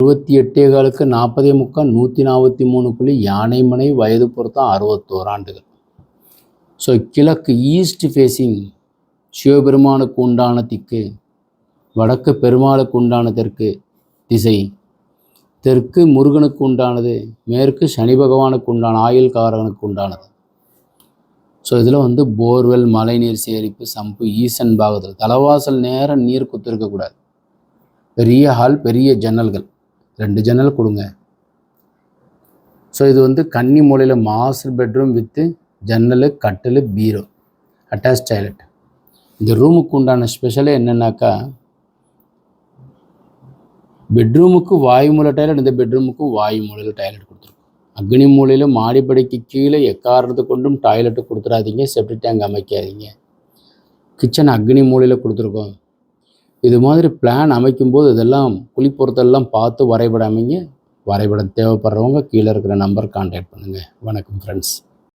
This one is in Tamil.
இருபத்தி எட்டே காலுக்கு நாற்பதே முக்கால் நூற்றி நாற்பத்தி மூணு புள்ளி யானைமனை வயது பொறுத்தான் அறுபத்தோரு ஆண்டுகள். ஸோ கிழக்கு ஈஸ்ட் ஃபேஸிங் சிவபெருமானுக்கு உண்டான திக்கு வடக்கு பெருமாளுக்கு உண்டான தெற்கு திசை தெற்கு முருகனுக்கு உண்டானது மேற்கு சனி பகவானுக்கு உண்டான ஆயுள் காரகனுக்கு உண்டானது. ஸோ இதில் வந்து போர்வெல் மழைநீர் சேரிப்பு சம்பு ஈசன் பாகத்தில் தலைவாசல் நேரம் நீர் குத்திருக்கக்கூடாது. பெரிய ஹால் பெரிய ஜன்னல்கள். ரெண்டு ஜன்னல் கொடுங்க. ஸோ இது வந்து கன்னி மூலையில் மாஸ்டர் பெட்ரூம் வித்து ஜன்னல் கட்டில் பீரோ அட்டாச் டாய்லெட் இந்த ரூமுக்கு உண்டான ஸ்பெஷலே என்னென்னாக்கா பெட்ரூமுக்கு வாயு மூலை டாய்லெட் இந்த பெட்ரூமுக்கும் வாயு மூலையில் டாய்லெட் கொடுத்துருக்கோம். அக்னி மூலையில் மாடிப்படிக்கு கீழே எக்காரணத்து கொண்டும் டாய்லெட்டு கொடுத்துடாதீங்க செப்டிக் டேங்க் அமைக்காதீங்க. கிச்சன் அக்னி மூலையில் கொடுத்துருக்கோம். இது மாதிரி பிளான் அமைக்கும்போது இதெல்லாம் குளிப்பொருத்தெல்லாம் பார்த்து வரைபடம் அமைங்க. வரைபடம் தேவைப்படுறவங்க கீழே இருக்கிற நம்பர் கான்டாக்ட் பண்ணுங்கள் வணக்கம் ஃப்ரெண்ட்ஸ்